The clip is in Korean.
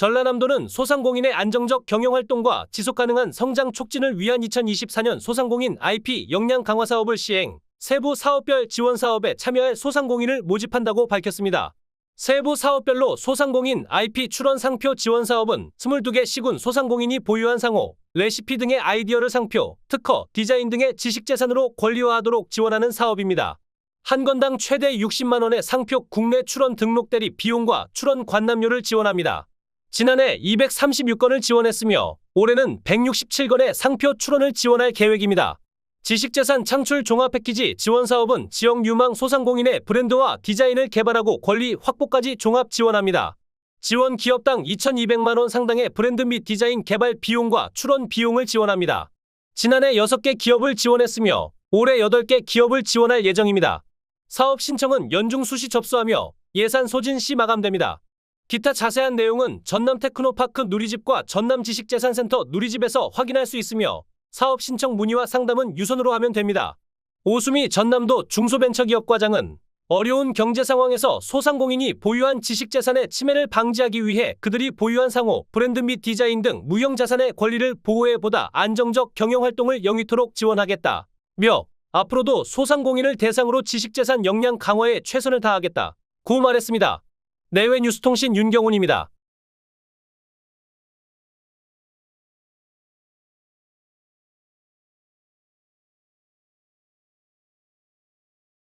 전라남도는 소상공인의 안정적 경영활동과 지속가능한 성장 촉진을 위한 2024년 소상공인 IP 역량 강화 사업을 시행, 세부 사업별 지원 사업에 참여할 소상공인을 모집한다고 밝혔습니다. 세부 사업별로 소상공인 IP 출원 상표 지원 사업은 22개 시군 소상공인이 보유한 상호, 레시피 등의 아이디어를 상표, 특허, 디자인 등의 지식재산으로 권리화하도록 지원하는 사업입니다. 한 건당 최대 60만 원의 상표 국내 출원 등록 대리 비용과 출원 관람료를 지원합니다. 지난해 236건을 지원했으며 올해는 167건의 상표 출원을 지원할 계획입니다. 지식재산 창출 종합 패키지 지원 사업은 지역 유망 소상공인의 브랜드와 디자인을 개발하고 권리 확보까지 종합 지원합니다. 지원 기업당 2,200만 원 상당의 브랜드 및 디자인 개발 비용과 출원 비용을 지원합니다. 지난해 6개 기업을 지원했으며 올해 8개 기업을 지원할 예정입니다. 사업 신청은 연중 수시 접수하며 예산 소진 시 마감됩니다. 기타 자세한 내용은 전남 테크노파크 누리집과 전남 지식재산센터 누리집에서 확인할 수 있으며 사업 신청 문의와 상담은 유선으로 하면 됩니다. 오수미 전남도 중소벤처기업과장은 어려운 경제 상황에서 소상공인이 보유한 지식재산의 침해를 방지하기 위해 그들이 보유한 상호, 브랜드 및 디자인 등 무형 자산의 권리를 보호해 보다 안정적 경영활동을 영위토록 지원하겠다. 며 앞으로도 소상공인을 대상으로 지식재산 역량 강화에 최선을 다하겠다. 고 말했습니다. 내외 뉴스통신 윤경훈입니다.